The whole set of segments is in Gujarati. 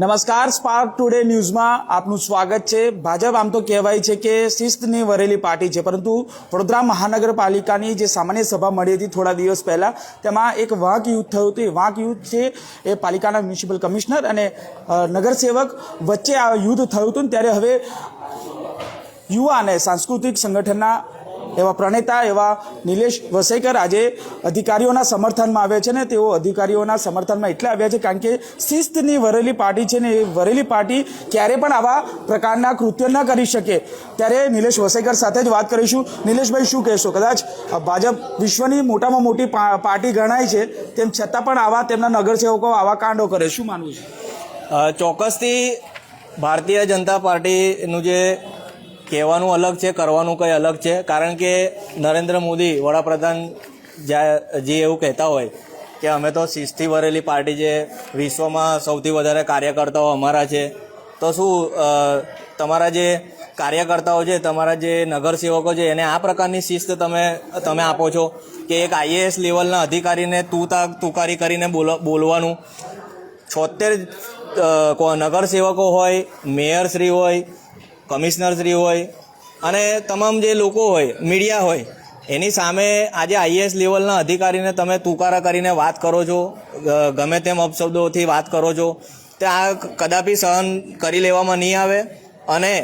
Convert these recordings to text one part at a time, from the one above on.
નમસ્કાર સ્પાર્ક ટુડે ન્યૂઝમાં આપનું સ્વાગત છે. ભાજપ આમ તો કહેવાય છે કે શિસ્તની વરેલી પાર્ટી છે, પરંતુ વડોદરા મહાનગરપાલિકાની જે સામાન્ય સભા મળી હતી થોડા દિવસ પહેલાં, તેમાં એક વાંક યુદ્ધ થયું હતું. એ વાંક યુદ્ધ છે, એ પાલિકાના મ્યુનિસિપલ કમિશનર અને નગરસેવક વચ્ચે આ યુદ્ધ થયું હતું ત્યારે હવે યુવા અને સાંસ્કૃતિક સંગઠનના એવા પ્રણેતા, એવા નિલેશ વસેકર આજે અધિકારીઓના સમર્થનમાં આવ્યા છે ને તેઓ અધિકારીઓના સમર્થનમાં એટલે આવ્યા છે કારણ કે શિસ્તની વરેલી પાર્ટી છે ને એ વરેલી પાર્ટી ક્યારે પણ આવા પ્રકારના કૃત્ય ન કરી શકે. ત્યારે નિલેશ વસેકર સાથે જ વાત કરીશું. નિલેશભાઈ, શું કહેશો? કદાચ ભાજપ વિશ્વની મોટામાં મોટી પાર્ટી ગણાય છે, તેમ છતાં પણ આવા તેમના નગરસેવકો આવા કાંડો કરે. શું માનવું છે? ચોક્કસથી ભારતીય જનતા પાર્ટીનું જે કહેવાનું અલગ છે, કરવાનું કંઈ અલગ છે. કારણ કે નરેન્દ્ર મોદી વડાપ્રધાન જે એવું કહેતા હોય કે અમે તો શિસ્તથી ભરેલી પાર્ટી છે, વિશ્વમાં સૌથી વધારે કાર્યકર્તાઓ અમારા છે. તો શું તમારા જે કાર્યકર્તાઓ છે, તમારા જે નગરસેવકો છે, એને આ પ્રકારની શિસ્ત તમે તમે આપો છો કે એક આઈએએસ લેવલના અધિકારીને તું તા, તુકારી કરીને બોલ, બોલવાનું? છોતેર નગરસેવકો હોય, મેયરશ્રી હોય કમિશનરશ્રી હોય અને તમામ જે લોકો હોય, મીડિયા હોય, એની સામે આજે આઈએએસ લેવલના અધિકારીને તમે તુકારા કરીને વાત કરો છો ગમે તેમ અપશબ્દોથી વાત કરો છો, તે આ કદાપી સહન કરી લેવામાં નહીં આવે. અને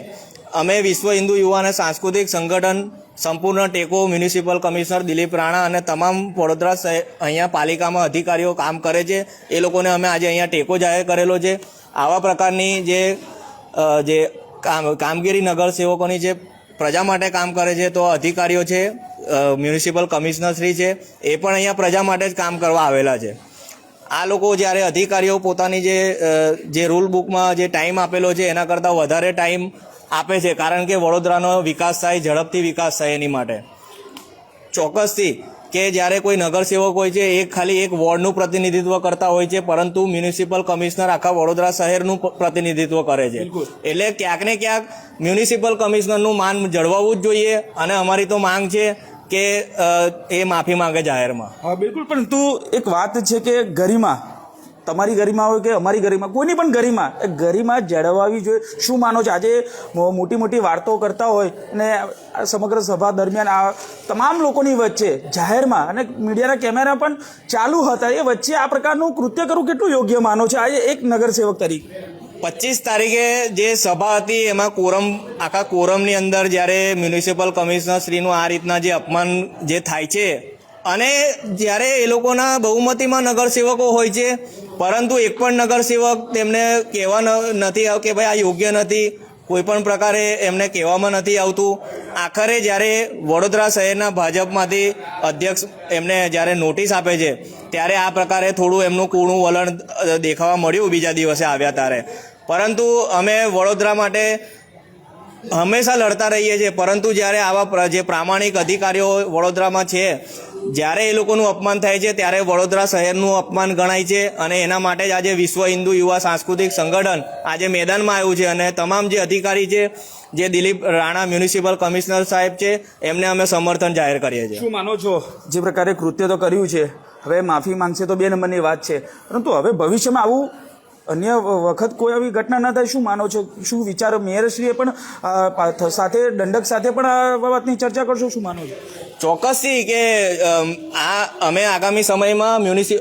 અમે વિશ્વ હિન્દુ યુવા અને સાંસ્કૃતિક સંગઠન સંપૂર્ણ ટેકો મ્યુનિસિપલ કમિશનર દિલીપ રાણા અને તમામ વડોદરા અહીંયા પાલિકામાં અધિકારીઓ કામ કરે છે. એ લોકોને અમે આજે અહીંયા ટેકો જાહેર કરેલો છે. આવા પ્રકારની જે જે કામ, કામગીરી નગર સેવકોની જે પ્રજા માટે કામ કરે છે, તો અધિકારીઓ છે મ્યુનિસિપલ કમિશનર શ્રી છે, એ પણ અહીંયા પ્રજા માટે જ કામ કરવા આવેલા છે. આ લોકો જ્યારે અધિકારીઓ પોતાની જે જે રૂલ બુકમાં જે ટાઈમ આપેલો છે, એના કરતાં વધારે ટાઈમ આપે છે, કારણ કે વડોદરાનો વિકાસ થાય, ઝડપથી વિકાસ થાય એની માટે. ચોક્કસથી કે જ્યારે કોઈ નગરસેવક હોય છે એ ખાલી એક વોર્ડનું પ્રતિનિધિત્વ કરતા હોય છે પરંતુ મ્યુનિસિપલ કમિશનર આખા વડોદરા શહેરનું પ્રતિનિધિત્વ કરે છે. એટલે ક્યાંક ને ક્યાંક મ્યુનિસિપલ કમિશનરનું માન જળવાવું જ જોઈએ અને અમારી તો માંગ છે કે એ માફી માંગે જાહેરમાં. હા બિલકુલ. પરંતુ એક વાત છે કે ગરિમા તમારી ગરિમા હોય કે અમારી ગરિમા, કોઈની પણ ગરિમા, એ ગરિમા જળવાવી જોઈએ. શું માનો છો? આજે મોટી મોટી વાર્તાઓ કરતા હોય અને સમગ્ર સભા દરમિયાન આ તમામ લોકોની વચ્ચે, જાહેરમાં અને મીડિયાના કેમેરા પણ ચાલુ હતા. એ વચ્ચે આ પ્રકારનું કૃત્ય કરવું કેટલું યોગ્ય માનો છે? આજે એક નગરસેવક તરીકે. પચીસ તારીખે જે સભા હતી, એમાં કોરમ, આખા કોરમની અંદર જ્યારે મ્યુનિસિપલ કમિશનર શ્રીનું આ રીતના જે અપમાન જે થાય છે અને જ્યારે એ લોકોના બહુમતીમાં નગરસેવકો હોય છે, પરંતુ એક પણ નગરસેવક તેમને કહેવા નથી કે ભાઈ આ યોગ્ય નથી, કોઈ પણ પ્રકારે એમને કહેવામાં નથી આવતું. આખરે જ્યારે વડોદરા શહેરના ભાજપમાંથી અધ્યક્ષ એમને જ્યારે નોટિસ આપે છે, ત્યારે આ પ્રકારે થોડું એમનું કૂણું વલણ દેખાવા મળ્યું બીજા દિવસે આવ્યા ત્યારે. પરંતુ અમે વડોદરા માટે હંમેશા લડતા રહીએ છીએ, પરંતુ જ્યારે આવા જે પ્રામાણિક અધિકારીઓ વડોદરામાં છે જ્યારે એ લોકોનું અપમાન થાય છે ત્યારે વડોદરા શહેરનું અપમાન ગણાય છે અને એના માટે જ આજે વિશ્વ હિન્દુ યુવા સાંસ્કૃતિક સંગઠન આજે મેદાનમાં આવ્યું છે અને તમામ જે અધિકારી છે જે દિલીપ રાણા મ્યુનિસિપલ કમિશનર સાહેબ છે એમને અમે સમર્થન જાહેર કરીએ છીએ. શું માનો છો? જે પ્રકારે કૃત્ય તો કર્યું છે હવે માફી માંગશે તો બે નંબરની વાત છે પરંતુ હવે ભવિષ્યમાં આવું અન્ય વખત કોઈ આવી ઘટના ન થાય શું માનો છો? શું વિચારો મેયરશ્રીએ પણ સાથે દંડક સાથે પણ આ વાતની ચર્ચા કરશો શું માનો છો? ચોક્કસથી કે આ અમે આગામી સમયમાં મ્યુનિસિ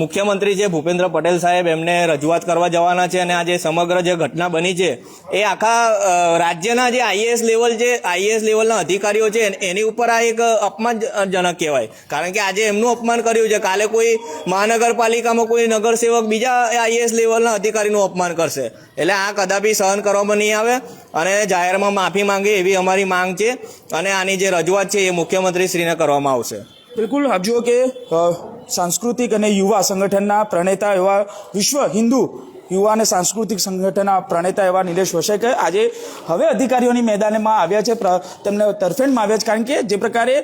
મુખ્યમંત્રી છે ભૂપેન્દ્ર પટેલ સાહેબ એમને રજૂઆત કરવા જવાના છે અને આ જે સમગ્ર જે ઘટના બની છે, એ આખા રાજ્યના જે આઈએએસ લેવલ છે આઈએએસ લેવલના અધિકારીઓ છે, એની ઉપર આ એક અપમાનજનક કહેવાય. કારણ કે આજે એમનું અપમાન કર્યું છે, કાલે કોઈ મહાનગરપાલિકામાં કોઈ નગરસેવક બીજા આઈએએસ લેવલના અધિકારીનું અપમાન કરશે. એટલે આ કદાપી સહન કરવામાં નહીં આવે અને જાહેરમાં માફી માંગે એવી અમારી માંગ છે. અને આની જે રજૂઆત છે એ મુખ્યમંત્રી શ્રીને કરવામાં આવશે. બિલકુલ, આપ જુઓ કે સાંસ્કૃતિક અને યુવા સંગઠનના પ્રણેતા એવા વિશ્વ હિન્દુ યુવા અને સાંસ્કૃતિક સંગઠનના પ્રણેતા એવા નિલેશ વસેકે આજે હવે અધિકારીઓની મેદાનમાં આવ્યા છે તેમને તરફેણમાં આવ્યા છે, કારણ કે જે પ્રકારે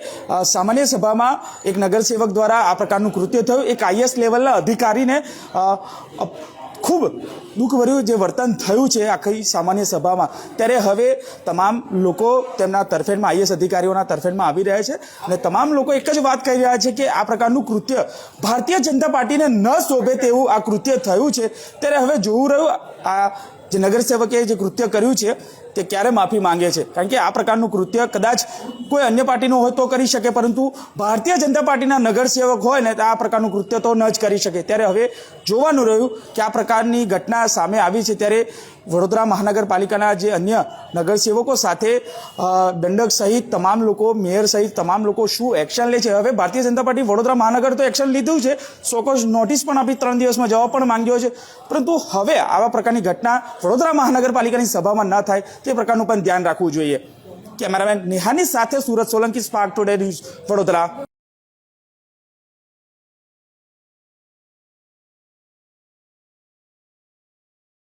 સામાન્ય સભામાં એક નગરસેવક દ્વારા આ પ્રકારનું કૃત્ય થયું. એક આઈએસ લેવલના અધિકારીને ખૂબ દુઃખભર્યું જે વર્તન થયું છે આખી સામાન્ય સભામાં. ત્યારે હવે તમામ લોકો તેમના તરફેણમાં આઈએસ અધિકારીઓના તરફેણમાં આવી રહ્યા છે અને તમામ લોકો એક જ વાત કહી રહ્યા છે કે આ પ્રકારનું કૃત્ય ભારતીય જનતા પાર્ટીને ન શોભે તેવું આ કૃત્ય થયું છે. ત્યારે હવે જોવું રહ્યું આ જે નગરસેવકે જે કૃત્ય કર્યું છે, તે ક્યારે માફી માંગે છે? કારણ કે આ પ્રકારનું કૃત્ય કદાચ કોઈ અન્ય પાર્ટીનું હોય તો કરી શકે, પરંતુ ભારતીય જનતા પાર્ટીના નગરસેવક હોય ને, તો આ પ્રકારનું કૃત્ય તો ન જ કરી શકે. ત્યારે હવે જોવાનું રહ્યું કે આ પ્રકારની ઘટના સામે આવી છે, ત્યારે વડોદરા મહાનગરપાલિકાના જે અન્ય નગરસેવકો સાથે દંડક સહિત તમામ લોકો, મેયર સહિત તમામ લોકો શું એક્શન લે છે? હવે ભારતીય જનતા પાર્ટી વડોદરા મહાનગર તો એક્શન લીધું છે. સોકોસ નોટિસ પણ આપી ત્રણ દિવસમાં જવાબ પણ માંગ્યો છે. પરંતુ હવે આવા પ્રકારની ઘટના વડોદરા મહાનગરપાલિકાની સભામાં ન થાય તે પ્રકારનું પણ ધ્યાન રાખવું જોઈએ. કેમેરામેન નિહાની સાથે Surat Solanki spark today news Vadodara.